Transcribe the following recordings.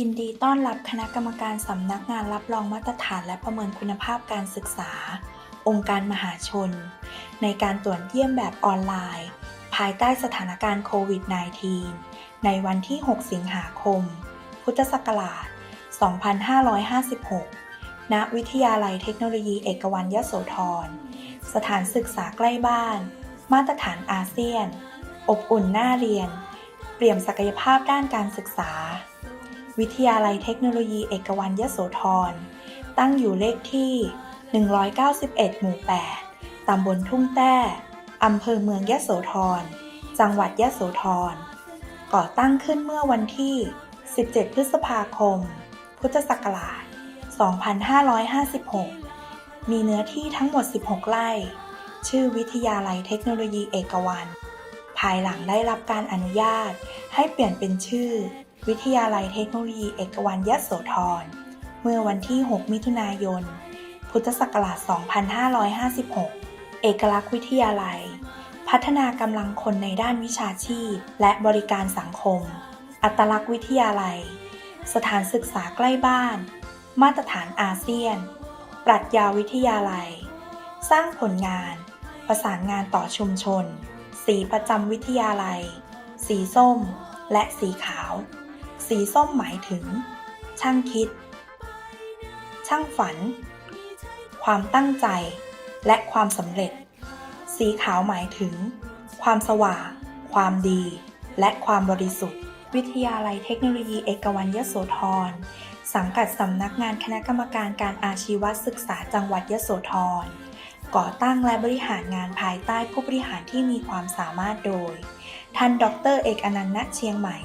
ยินดีต้อนรับคณะกรรมการสำนักงานรับรองมาตรฐานและประเมินคุณภาพการศึกษา องค์การมหาชน ในการตรวจเยี่ยมแบบออนไลน์ ภายใต้สถานการณ์โควิด -19 ในวันที่ 6 สิงหาคม พุทธศักราช 2556 ณ วิทยาลัยเทคโนโลยีเอกวันยโสธร สถานศึกษาใกล้บ้าน มาตรฐานอาเซียน อบอุ่นหน้าเรียน เปลี่ยมศักยภาพด้านการศึกษา วิทยาลัยเทคโนโลยีเอกวันยโสธร ตั้งอยู่เลขที่ 191 หมู่ 8 ตำบลทุ่งแต้ อำเภอเมืองยโสธร จังหวัดยโสธร ก่อตั้งขึ้นเมื่อวันที่ 17 พฤษภาคม พุทธศักราช 2556 มีเนื้อที่ทั้งหมด 16 ไร่ ชื่อวิทยาลัยเทคโนโลยีเอกวัน ภายหลังได้รับการอนุญาตให้เปลี่ยนเป็นชื่อ วิทยาลัยเทคโนโลยีเอกวันยโสธร เมื่อวันที่ 6 มิถุนายน พุทธศักราช 2556 เอกลักษณ์วิทยาลัย พัฒนากำลังคนในด้านวิชาชีพ และบริการสังคม อัตลักษณ์วิทยาลัย สถานศึกษาใกล้บ้าน มาตรฐานอาเซียน ปรัชญาวิทยาลัย สร้างผลงาน ประสานงานต่อชุมชน สีประจำวิทยาลัย สีส้ม และสีขาว สีส้มหมายถึง ช่างคิด ช่างฝัน ความตั้งใจ และความสำเร็จ สีขาวหมายถึง ความสว่าง ความดี และความบริสุทธิ์ วิทยาลัยเทคโนโลยีเอกวันยโสธร สังกัดสำนักงานคณะกรรมการการอาชีวศึกษาจังหวัดยโสธรก่อตั้งและบริหารงานภายใต้ผู้บริหารที่มีความสามารถโดย ท่านดร เอกอนันต์ณเชียงใหม่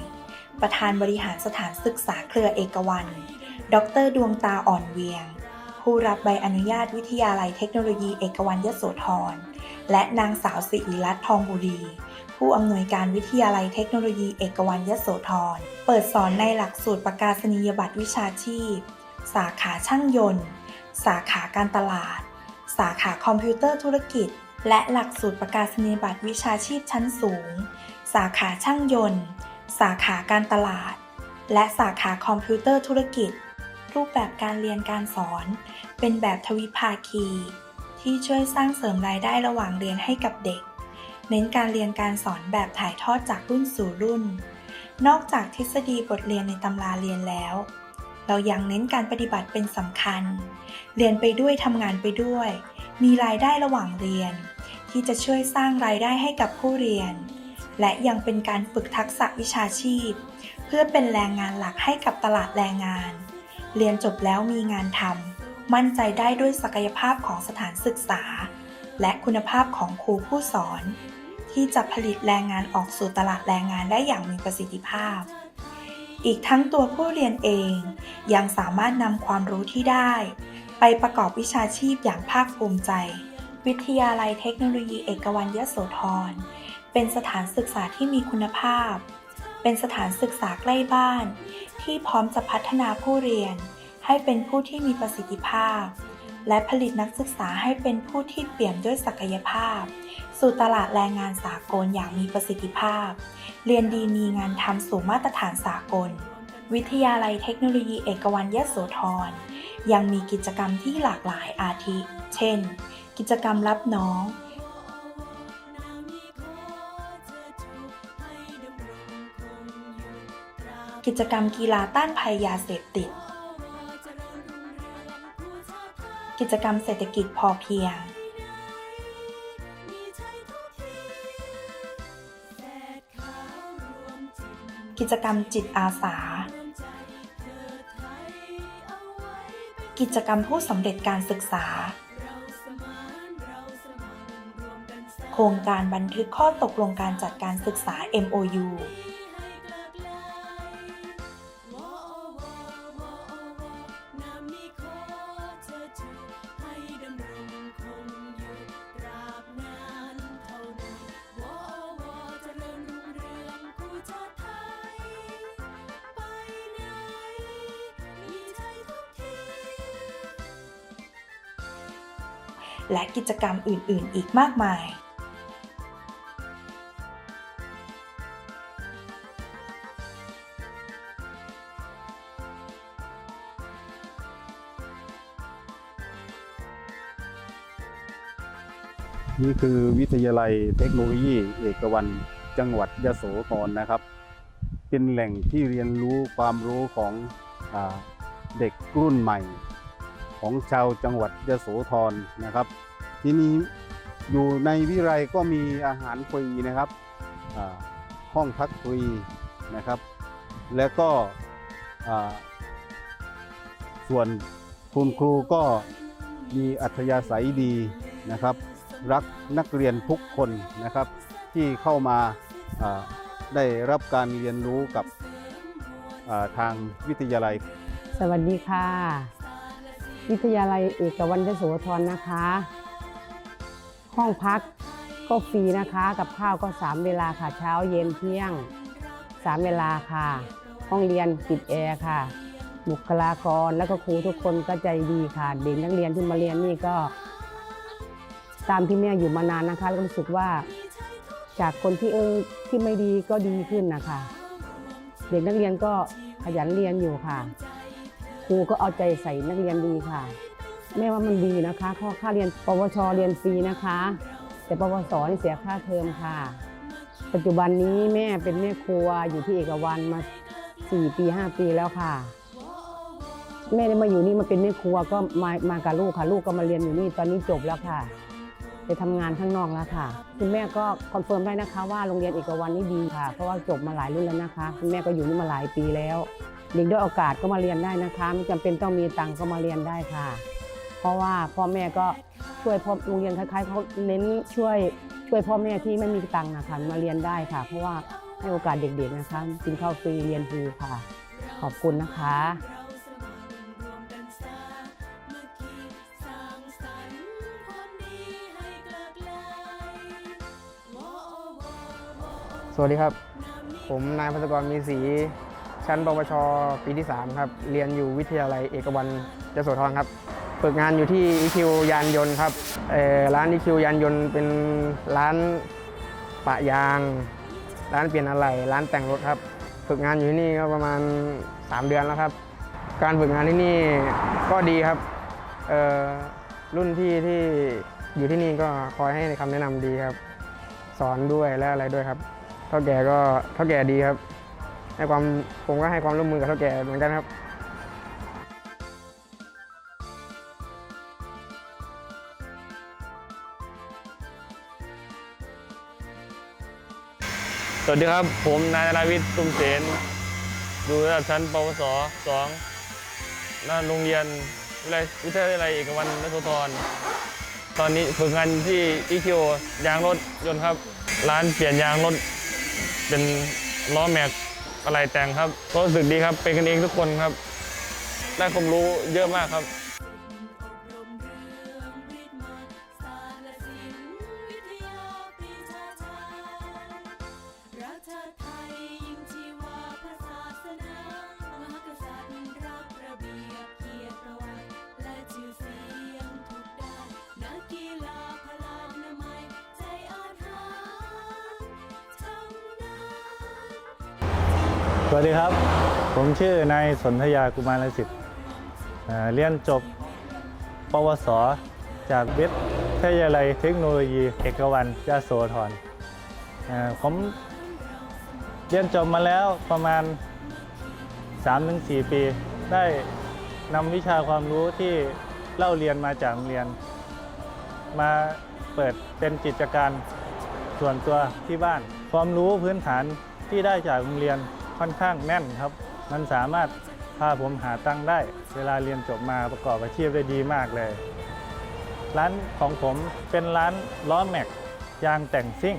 ประธานบริหารสถานศึกษาเครือเอกวัน ดรดวงตาอ่อนเวียง ผู้รับใบอนุญาตวิทยาลัยเทคโนโลยีเอกวันยโสธร และนางสาวสิริรัตน์ทองบุรี ผู้อำนวยการวิทยาลัยเทคโนโลยีเอกวันยโสธร เปิดสอนในหลักสูตรประกาศนียบัตรวิชาชีพ สาขาช่างยนต์ สาขาการตลาด สาขาคอมพิวเตอร์ธุรกิจ และหลักสูตรประกาศนียบัตรวิชาชีพชั้นสูง สาขาช่างยนต์าขาการตลาด และสาขาคอมพิวเตอร์ธุรกิจ รูปแบบการเรียนการสอน เป็นแบบทวิภาคี ที่ช่วยสร้างเสริมรายได้ระหว่างเรียนให้กับเด็ก เน้นการเรียนการสอนแบบถ่ายทอดจากรุ่นสู่รุ่น นอกจากทฤษฎีบทเรียนในตำราเรียนแล้ว เรายังเน้นการปฏิบัติเป็นสำคัญ เรียนไปด้วยทำงานไปด้วย มีรายได้ระหว่างเรียน ที่จะช่วยสร้างรายได้ให้กับผู้เรียน และยังเป็นการฝึกทักษะวิชาชีพ เพื่อเป็นแรงงานหลักให้กับตลาดแรงงาน เรียนจบแล้วมีงานทำมั่นใจได้ด้วยศักยภาพของสถานศึกษา และคุณภาพของครูผู้สอน ที่จะผลิตแรงงานออกสู่ตลาดแรงงานได้อย่างมีประสิทธิภาพ อีกทั้งตัวผู้เรียนเอง ยังสามารถนำความรู้ที่ได้ ไปประกอบวิชาชีพอย่างภาคภูมิใจ วิทยาลัยเทคโนโลยีเอกวันยโสธร เป็นสถานศึกษาที่มีคุณภาพ เป็นสถานศึกษาใกล้บ้าน ที่พร้อมจะพัฒนาผู้เรียน ให้เป็นผู้ที่มีประสิทธิภาพ และผลิตนักศึกษาให้เป็นผู้ที่เปี่ยมด้วยศักยภาพ สู่ตลาดแรงงานสากลอย่างมีประสิทธิภาพ เรียนดีมีงานทำสู่มาตรฐานสากล วิทยาลัยเทคโนโลยีเอกวันยโสธรยังมีกิจกรรมที่หลากหลายอาทิ เช่น กิจกรรมรับน้อง กิจกรรมกีฬาต้านภัยยาเสพติด กิจกรรมเศรษฐกิจพอเพียง กิจกรรมจิตอาสา กิจกรรมผู้สำเร็จการศึกษา โครงการบันทึกข้อตกลงการจัดการศึกษา MOU และกิจกรรมอื่น ๆ อีกมากมายนี่คือวิทยาลัยเทคโนโลยีเอกวันจังหวัดยะโสธรนะครับ เป็นแหล่งที่เรียนรู้ความรู้ของอเด็กรุ่นใหม่ ของชาวจังหวัดยโสธรนะครับ ที่นี้อยู่ในวิไลก็มีอาหารฟรีนะครับห้องพักฟรีนะครับ แล้วก็ส่วนคุณครูก็มีอัธยาศัยดีนะครับ รักนักเรียนทุกคนนะครับ ที่เข้ามาได้รับการเรียนรู้กับทางวิทยาลัย สวัสดีค่ะ วิทยาลัยเอกวันยโสธรนะคะ ห้องพักก็ฟรีนะคะ กับข้าวก็ 3 เวลาค่ะเช้าเย็นเที่ยง 3 เวลาค่ะ ห้องเรียนติดแอร์ค่ะ บุคลากรแล้วก็ครูทุกคนก็ใจดีค่ะ เด็กนักเรียนที่มาเรียนนี่ก็ ตามที่แม่อยู่มานานนะคะก็รู้สึกว่าจากคนที่เออที่ไม่ดีก็ดีขึ้นนะคะ เด็กนักเรียนก็ขยันเรียนอยู่ค่ะ ครูก็เอาใจใส่นักเรียนดีค่ะ แม่ว่ามันดีนะคะเพราะค่าเรียนปวชเรียนฟรีนะคะ แต่ปวสนี่เสียค่าเทอมค่ะ ปัจจุบันนี้แม่เป็นแม่ครัวอยู่ที่เอกวันมา 4 ปี 5 ปีแล้วค่ะ แม่ได้มาอยู่นี่มาเป็นแม่ครัวก็มามากับลูกค่ะ ลูกก็มาเรียนอยู่นี่ตอนนี้จบแล้วค่ะไปทำงานข้างนอกแล้วค่ะ คุณแม่ก็คอนเฟิร์มได้นะคะว่าโรงเรียนเอกวันนี่ดีค่ะ เพราะว่าจบมาหลายรุ่นแล้วนะคะ คุณแม่ก็อยู่นี่มาหลายปีแล้ว เด็กด้วยโอกาสก็มาเรียนได้นะคะ ไม่จำเป็นต้องมีตังค์ก็มาเรียนได้ค่ะ เพราะว่าพ่อแม่ก็ช่วยพ่อโรงเรียนคล้ายๆเขาเน้นช่วยช่วยพ่อแม่ที่ไม่มีตังค์นะคะมาเรียนได้ค่ะ เพราะว่าให้โอกาสเด็กๆนะคะกินข้าวฟรีเรียนฟรีค่ะ ขอบคุณนะคะสวัสดีครับ ผมนายพัศกรมีศรี ชั้นปวช ปีที่ 3 ครับ เรียนอยู่วิทยาลัยเอกวันยโสธรครับ ฝึกงานอยู่ที่ EQ ยานยนต์ครับเอ่อร้าน EQ ยานยนต์เป็นร้านปะยาง ร้านเปลี่ยนอะไหล่ร้านแต่งรถครับ ฝึกงานอยู่ที่นี่ก็ประมาณ 3 เดือนแล้วครับ การฝึกงานที่นี่ก็ดีครับเออรุ่นพี่ที่อยู่ที่นี่ก็คอยให้คำแนะนำดีครับ สอนด้วยและอะไรด้วยครับเท่าแก่ก็เท่าแก่ดีครับ ให้ความผมก็ให้ความร่วมมือกับเท่าแก่เหมือนกันครับสวัสดีครับ ผมนายนราวิทย์ตุ้มเสนอยู่ระดับชั้นปวสสองณโรงเรียนวิทยาลัยวิทยาลัยเอกวันนโสธรตอนนี้ฝึกงานที่อีคิวยางรถยนต์ครับ ร้านเปลี่ยนยางรถเป็นล้อแม็ก อะไรแต่งครับก็รู้สึกดีครับเป็นกันเองทุกคนครับ ได้ความรู้เยอะมากครับ สวัสดีครับ ผมชื่อนายสนธยากุมารสิทธิ์เรียนจบ ปวส จากวิทยาลัยเทคโนโลยี เอกวันยาโสธรผมเรียนจบมาแล้วประมาณ 3-4 ปี ได้นำวิชาความรู้ที่เล่าเรียนมาจากโรงเรียน มาเปิดเป็นกิจการส่วนตัวที่บ้าน ความรู้พื้นฐานที่ได้จากโรงเรียน ค่อนข้างแน่นครับ มันสามารถพาผมหาตังค์ได้ เวลาเรียนจบมาประกอบอาชีพได้ดีมากเลย ร้านของผมเป็นร้านล้อแม็ก ยางแต่งซิ่ง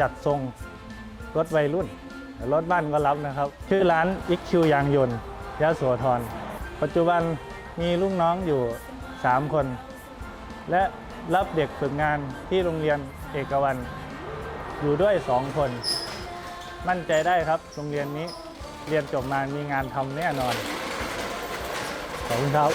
จัดทรงรถวัยรุ่น รถบ้านก็รับนะครับ ชื่อร้าน XQ ยางยนต์ยะโสธรปัจจุบันมีลูกน้องอยู่ 3 คน และรับเด็กฝึกงานที่โรงเรียนเอกวัน อยู่ด้วย 2 คน มั่นใจได้ครับโรงเรียนนี้เรียนจบมามีงานทำแน่นอน ขอบคุณครับ